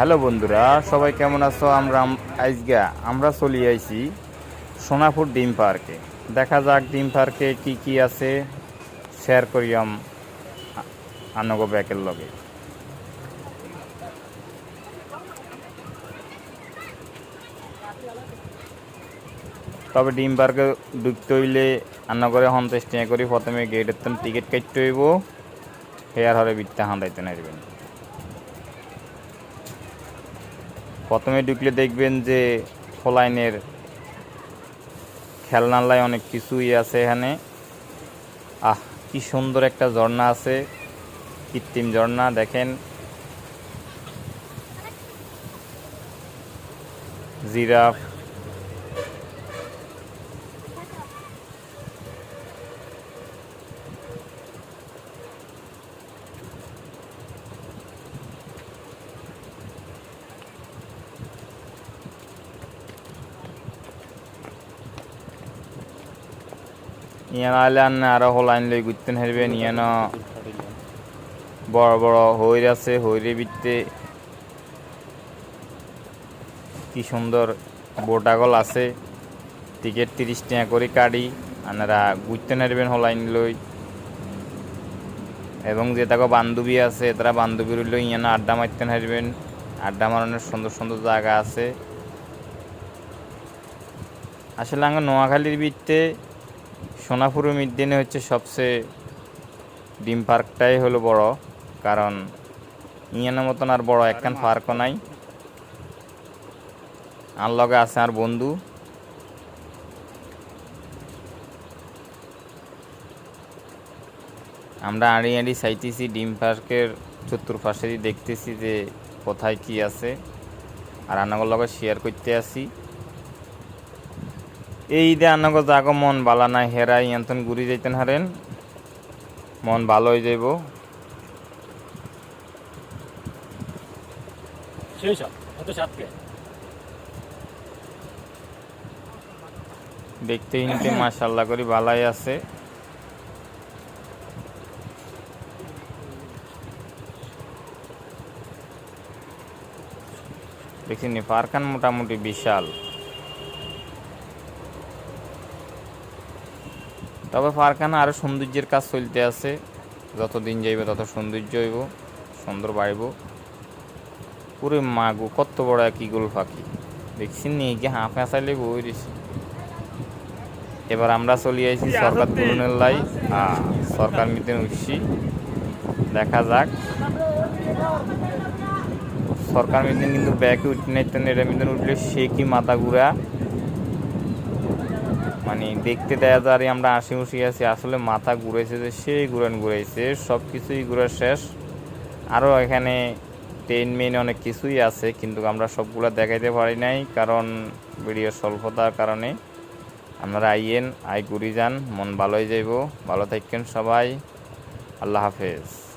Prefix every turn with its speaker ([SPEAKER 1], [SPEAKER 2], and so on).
[SPEAKER 1] Hello বন্ধুরা, সবাই কেমন আছো? আমরা আম- আজগা আমরা চলে আইছি সোনাপুর ডিম পার্কে। দেখা যাক ডিম পার্কে কি কি আছে শেয়ার করিয়াম আনগো ব্যাকের লগে। তবে ডিম পার্কে ঢুকতে হইলে আন্নগরে হন্তেস টিয়া করি। প্রথমে গেটের টিকিট কাটতে হইব। হেয়ার হরে বিত্তা হাঁদাইতে নারবেন প্রথমে ঢুকলে দেখবেন যে ফলাইনের খেলনালায় অনেক কিছুই আছে এখানে। আহ, কি সুন্দর একটা ঝর্ণা আছে, কৃত্রিম ঝর্ণা, দেখেন। জিরাফ ইয়ান আইলে আন্না আরও হলাইন লই ঘুরতেন হারবেন, ইয়ান বড় বড় হইর আছে হইরে বিতে কি সুন্দর বোটাগল আছে, টিকিট তিরিশ টাকা করে কাটি আনারা ঘুরতে নারবেন হলাইন লই। এবং যে তাকে বান্ধবী আছে, তারা বান্ধবী রইল ইয়ান আড্ডা মারতে হারবেন, আড্ডা মারানোর সুন্দর সুন্দর জায়গা আছে। আসলে আঙ্গ নোয়াখালীর ভিত্তে সোনাপুরের মিদ্দিনে হচ্ছে সবচেয়ে ডিম পার্কটাই হলো বড়, কারণ ইয়ানের মতন আর বড় একখান পার্কও নাই। আর লগে আছে আর বন্ধু। আমরা আড়ি আড়ি চাইতেছি ডিম পার্কের চতুর্পাশেই দেখতেছি যে কোথায় কি আছে। আর লগে শেয়ার করতে আসি। এই ঈদে আনাগো জাগো মন বালা নাই হেরাই এন্তন ঘুরি যাইতেন হারেন। মন ভালো হয়ে যাইব।
[SPEAKER 2] শেষ অত সাতকে
[SPEAKER 1] দেখতে হিনতে মাশাল্লাহ করি বালাই আছে। দেখিনি পার্কান মোটামুটি বিশাল। তবে পার্কানা আরও সৌন্দর্যের কাজ চলতে আছে। যত দিন যাইবে তত সৌন্দর্য হইব সুন্দর বাড়িব। পুরো মাগু কত বড় এক ইগুল পাখি দেখছি নিয়ে গিয়ে হাঁফ হাঁচাইলে বই দিছি। এবার আমরা চলে আইছি সরকার তুলনের লাই। হ্যাঁ সরকার মিতে উঠছি। দেখা যাক। সরকার মিতে কিন্তু ব্যাকে উঠতে নাই এটা মিতে উঠলে সে কি মাথা ঘুরা। মানে দেখতে দেয়া যায় আমরা আশি উশি আছি, আসলে মাথা ঘুরেছে যে সেই ঘুরান ঘুরাইছে সব কিছুই ঘুরা শেষ। আরও এখানে টেন মেন অনেক কিছুই আছে, কিন্তু আমরা সবগুলো দেখাইতে পারি নাই, কারণ ভিডিও স্বল্পতার কারণে। আপনারা আইয়েন, আই ঘুরি যান, মন ভালোই যাইব। ভালো থাকেন সবাই। আল্লাহ হাফেজ।